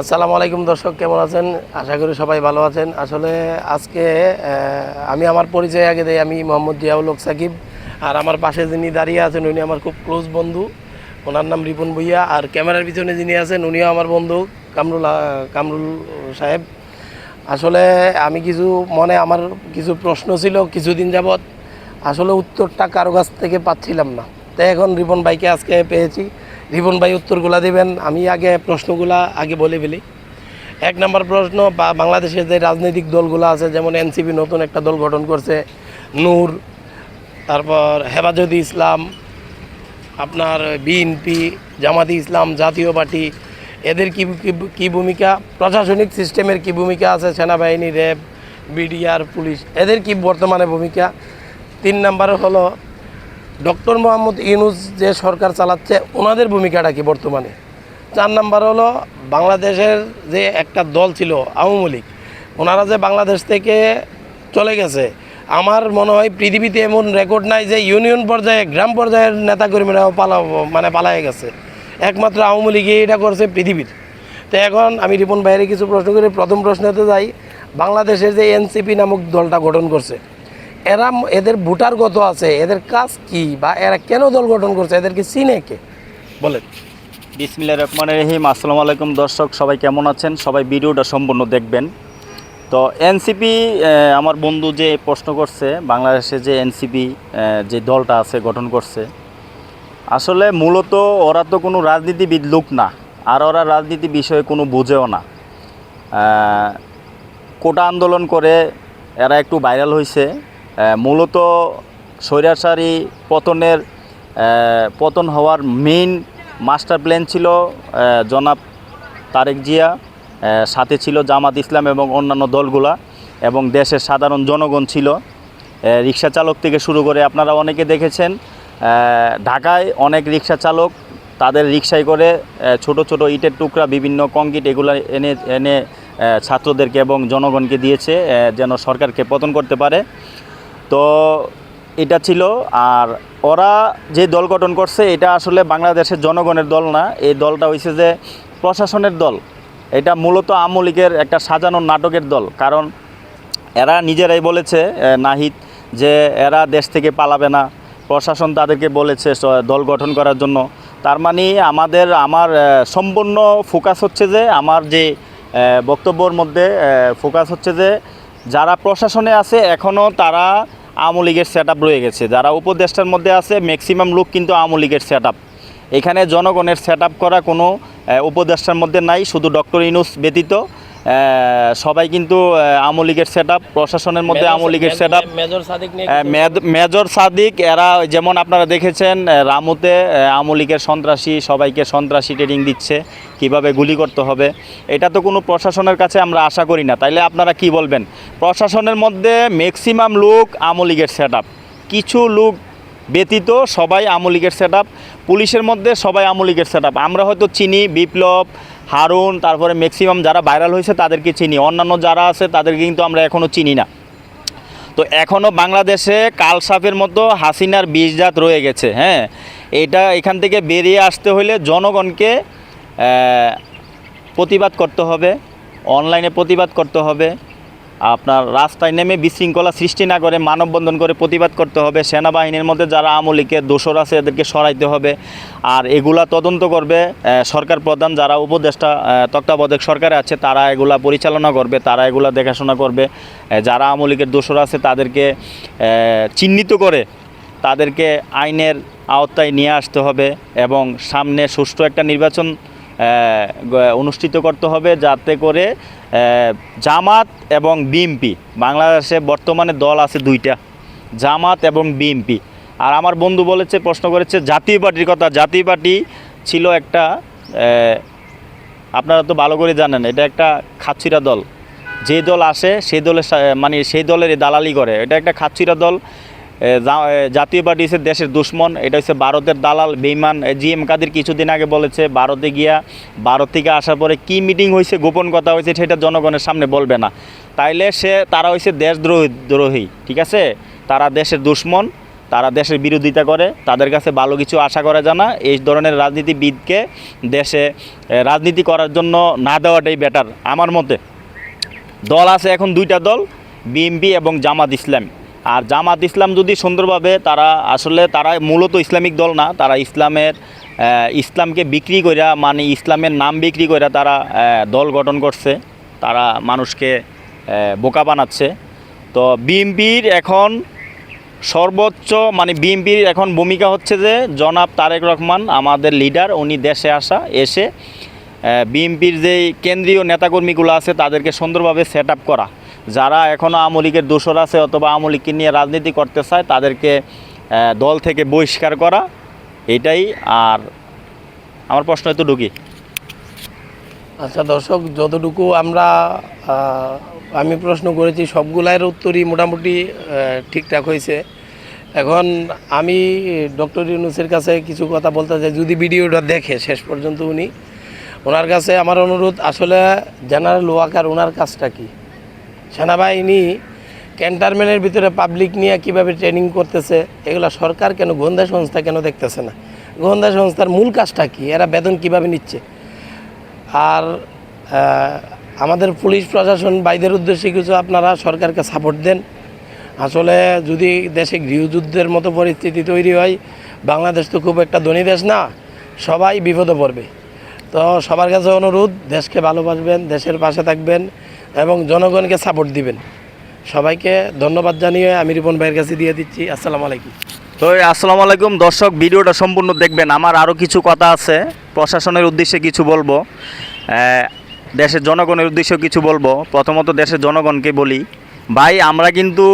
আসসালামু আলাইকুম দর্শক, কেমন আছেন? আশা করি সবাই ভালো আছেন। আসলে আজকে আমি আমার পরিচয় আগে দেই, আমি মোহাম্মদ জিয়াউল সাকিব। আর আমার পাশে যিনি দাঁড়িয়ে আছেন, উনি আমার খুব ক্লোজ বন্ধু। ওনার নাম রিপন ভুইয়া। আর ক্যামেরার পিছনে যিনি আছেন, উনিও আমার বন্ধু, কামরুল কামরুল সাহেব। আসলে আমি কিছু মনে, আমার কিছু প্রশ্ন ছিল কিছুদিন যাবৎ। আসলে উত্তরটা কারও কাছ থেকে পাচ্ছিলাম না। তাই এখন রিপন ভাইকে আজকে পেয়েছি। রিপন ভাই উত্তরগুলা দিবেন, আমি আগে প্রশ্নগুলা আগে বলে ফেলি। এক নম্বর প্রশ্ন বাংলাদেশের যে রাজনৈতিক দলগুলো আছে, যেমন এনসিপি নতুন একটা দল গঠন করছে, নূর, তারপর হেফাজতে ইসলাম, আপনার বিএনপি, জামাতি ইসলাম, জাতীয় পার্টি, এদের কি- কি ভূমিকা? প্রশাসনিক সিস্টেমের কি ভূমিকা আছে? সেনাবাহিনী, র্যাব, বিডিআর, পুলিশ, এদের কি বর্তমানে ভূমিকা? তিন নম্বরে হলো ডক্টর মোহাম্মদ ইউনুস যে সরকার চালাচ্ছে, ওনাদের ভূমিকাটা কি বর্তমানে? চার নাম্বার হলো, বাংলাদেশের যে একটা দল ছিল, আওয়ামী লীগ, ওনারা যে বাংলাদেশ থেকে চলে গেছে, আমার মনে হয় পৃথিবীতে এমন রেকর্ড নাই যে ইউনিয়ন পর্যায়ে, গ্রাম পর্যায়ের নেতাকর্মীরাও পালা মানে পালায়ে গেছে। একমাত্র আওয়ামী লীগই এটা করছে পৃথিবীর। তো এখন আমি রিপন ভাইয়ের কিছু প্রশ্ন করি। প্রথম প্রশ্নতে যাই, বাংলাদেশের যে এনসিপি নামক দলটা গঠন করছে এরা এদের ভোটার কত আছে, এদের কাজ কি বা এরা কেন দল গঠন করছে, এদেরকে চিনে কে? বলেন। বিসমিল্লা রহমান রহিম, আসসালামু আলাইকুম দর্শক, সবাই কেমন আছেন? সবাই ভিডিওটা সম্পূর্ণ দেখবেন। তো এনসিপি আমার বন্ধু যে প্রশ্ন করছে, বাংলাদেশে যে এনসিপি যে দলটা আছে, গঠন করছে, আসলে মূলত ওরা তো কোনো রাজনীতিবিদ লোক না, আর ওরা রাজনীতি বিষয়ে কোনো বুঝেও না। কোটা আন্দোলন করে এরা একটু ভাইরাল হয়েছে মূলত স্বৈরাচারী পতনের পতন হওয়ার মেইন মাস্টার প্ল্যান ছিল জনাব তারেক জিয়া সাথে ছিল জামাত ইসলাম এবং অন্যান্য দলগুলা এবং দেশের সাধারণ জনগণ ছিল। রিক্সা চালক থেকে শুরু করে আপনারা অনেকে দেখেছেন ঢাকায় অনেক রিক্সা চালক তাদের রিক্সায় করে ছোট ছোট ইটের টুকরা, বিভিন্ন কংক্রিট এগুলো এনে এনে ছাত্রদেরকে এবং জনগণকে দিয়েছে যেন সরকারকে পতন করতে পারে। তো এটা ছিল, আর ওরা যে দল গঠন করছে, এটা আসলে বাংলাদেশের জনগণের দল না। এই দলটা হয়েছে যে প্রশাসনের দল। এটা মূলত আওয়ামী লীগের একটা সাজানো নাটকের দল। কারণ এরা নিজেরাই বলেছে নাহিদ, যে এরা দেশ থেকে পালাবে না। প্রশাসন তাদেরকে বলেছে দল গঠন করার জন্য। তার মানে আমাদের, আমার সম্পূর্ণ ফোকাস হচ্ছে যে, আমার যে বক্তব্যর মধ্যে ফোকাস হচ্ছে যে যারা প্রশাসনে আছে এখনও তারা আওয়ামী লীগের সেট রয়ে গেছে। যারা উপদেষ্টার মধ্যে আছে ম্যাক্সিমাম লোক কিন্তু আওয়ামী লীগের সেট এখানে জনগণের সেট করা কোনো উপদেষ্টার মধ্যে নাই, শুধু ডক্টর ইনুস ব্যতীত। সবাই কিন্তু আওয়ামী লীগের সেট প্রশাসনের মধ্যে আওয়ামী লীগের সেট মেজর সাদিক এরা যেমন আপনারা দেখেছেন রামুতে আওয়ামী লীগের সন্ত্রাসী সবাইকে সন্ত্রাসী ট্রেনিং দিচ্ছে কীভাবে গুলি করতে হবে। এটা তো কোনো প্রশাসনের কাছে আমরা আশা করি না। তাইলে আপনারা কি বলবেন? প্রশাসনের মধ্যে ম্যাক্সিমাম লোক আওয়ামী লীগের সেট কিছু লোক ব্যতীত সবাই আওয়ামী লীগের সেট পুলিশের মধ্যে সবাই আওয়ামী লীগের সেট আমরা হয়তো চিনি বিপ্লব হারুন, তারপরে ম্যাক্সিমাম যারা ভাইরাল হয়েছে তাদেরকে চিনি। অন্যান্য যারা আছে তাদেরকে কিন্তু আমরা এখনও চিনি না। তো এখনও বাংলাদেশে কালসাপের মতো হাসিনার বীজজাত রয়ে গেছে হ্যাঁ? এটা এখান থেকে বেরিয়ে আসতে হলে জনগণকে প্রতিবাদ করতে হবে অনলাইনে প্রতিবাদ করতে হবে। আপনার রাস্তায় নেমে বিশৃঙ্খলা সৃষ্টি না করে মানববন্ধন করে প্রতিবাদ করতে হবে। সেনাবাহিনীর মধ্যে যারা লীগের দোষর আছে, এদেরকে সরাইতে হবে। আর এগুলা তদন্ত করবে সরকার প্রধান যারা উপদেষ্টা তত্ত্বাবধায়ক সরকারে আছে, তারা এগুলা পরিচালনা করবে, তারা এগুলা দেখাশোনা করবে। যারা আমলিকের দোষর আছে, তাদেরকে চিহ্নিত করে তাদেরকে আইনের আওতায় নিয়ে আসতে হবে এবং সামনে সুষ্ঠু একটা নির্বাচন অনুষ্ঠিত করতে হবে যাতে করে জামাত এবং বিএমপি বাংলাদেশে বর্তমানে দল আছে দুইটা, জামাত এবং বিএমপি আর আমার বন্ধু বলেছে, প্রশ্ন করেছে, জাতীয় পার্টির কথা। জাতীয় পার্টি ছিল একটা আপনারা তো ভালো করে জানেন, এটা একটা খাচ্ছিরা দল। যে দল আসে সেই দলের মানে সেই দলের দালালি করে। এটা একটা খাচ্ছিরা দল। জাতীয় পার্টি হচ্ছে দেশের দুশ্মন, এটা হচ্ছে ভারতের দালাল বেইমান। জি এম কাদের কিছুদিন আগে বলেছে, ভারতে গিয়া, ভারত থেকে আসার পরে কি মিটিং হয়েছে, গোপন কথা হয়েছে, সেটা জনগণের সামনে বলবে না। তাইলে সে, তারা হয়েছে দেশদ্রোহী, দ্রোহী, ঠিক আছে? তারা দেশের দুশ্মন, তারা দেশের বিরোধিতা করে, তাদের কাছে ভালো কিছু আশা করা যায় না। এই ধরনের রাজনীতিবিদকে দেশে রাজনীতি করার জন্য না দেওয়াটাই বেটার আমার মতে। দল আছে এখন দুইটা দল বিএমপি এবং জামাত ইসলাম। আর জামাত ইসলাম যদি সুন্দরভাবে তারা আসলে তারা মূলত ইসলামিক দল না, তারা ইসলামের ইসলামকে বিক্রি কইরা মানে ইসলামের নাম বিক্রি কইরা তারা দল গঠন করছে, তারা মানুষকে বোকা বানাচ্ছে। তো বিএমপির এখন সর্বোচ্চ মানে বিএনপির এখন ভূমিকা হচ্ছে যে জনাব তারেক রহমান আমাদের লিডার, উনি দেশে আসা, এসে বিএনপির যে কেন্দ্রীয় নেতাকর্মীগুলো আছে তাদেরকে সুন্দরভাবে সেট করা। যারা এখনও আওয়ামী লীগের দোসর আছে অথবা আওয়ামী লীগকে নিয়ে রাজনীতি করতে চায়, তাদেরকে দল থেকে বহিষ্কার করা, এটাই আর আমার প্রশ্ন ঢুকি আচ্ছা দর্শক, যতটুকু আমরা আমি প্রশ্ন করেছি সবগুলার উত্তরই মোটামুটি ঠিকঠাক হয়েছে। এখন আমি ডক্টর ইউনুসের কাছে কিছু কথা বলতে চাই, যদি ভিডিওটা দেখে শেষ পর্যন্ত উনি। ওনার কাছে আমার অনুরোধ, আসলে জেনারেল ওয়াকার, ওনার কাজটা কি? সেনাবাহিনী ক্যান্টারমেন্টের ভিতরে পাবলিক নিয়ে কীভাবে ট্রেনিং করতেছে, এগুলো সরকার কেন, গোয়েন্দা সংস্থা কেন দেখতেছে না? গোয়েন্দা সংস্থার মূল কাজটা কি? এরা বেতন কীভাবে নিচ্ছে? আর আমাদের পুলিশ প্রশাসন বাইদের উদ্দেশ্যে কিছু আপনারা সরকারকে সাপোর্ট দেন। আসলে যদি দেশে গৃহযুদ্ধের মতো পরিস্থিতি তৈরি হয়, বাংলাদেশ তো খুব একটা ধনী দেশ না, সবাই বিপদে পড়বে। তো সবার কাছে অনুরোধ, দেশকে ভালোবাসবেন, দেশের পাশে থাকবেন এবং জনগণকে সাপোর্ট দিবেন। সবাইকে ধন্যবাদ জানিয়ে আমি রিপন ভাইয়ের কাছে দিয়ে দিচ্ছি। আসসালামু আলাইকুম। তো আসসালাম আলাইকুম। দর্শক, ভিডিওটা সম্পূর্ণ দেখবেন। আমার আরও কিছু কথা আছে। প্রশাসনের উদ্দেশ্যে কিছু বলব। দেশের জনগণের উদ্দেশ্যে কিছু বলব। প্রথমত দেশের জনগণকে বলি। ভাই, আমরা কিন্তু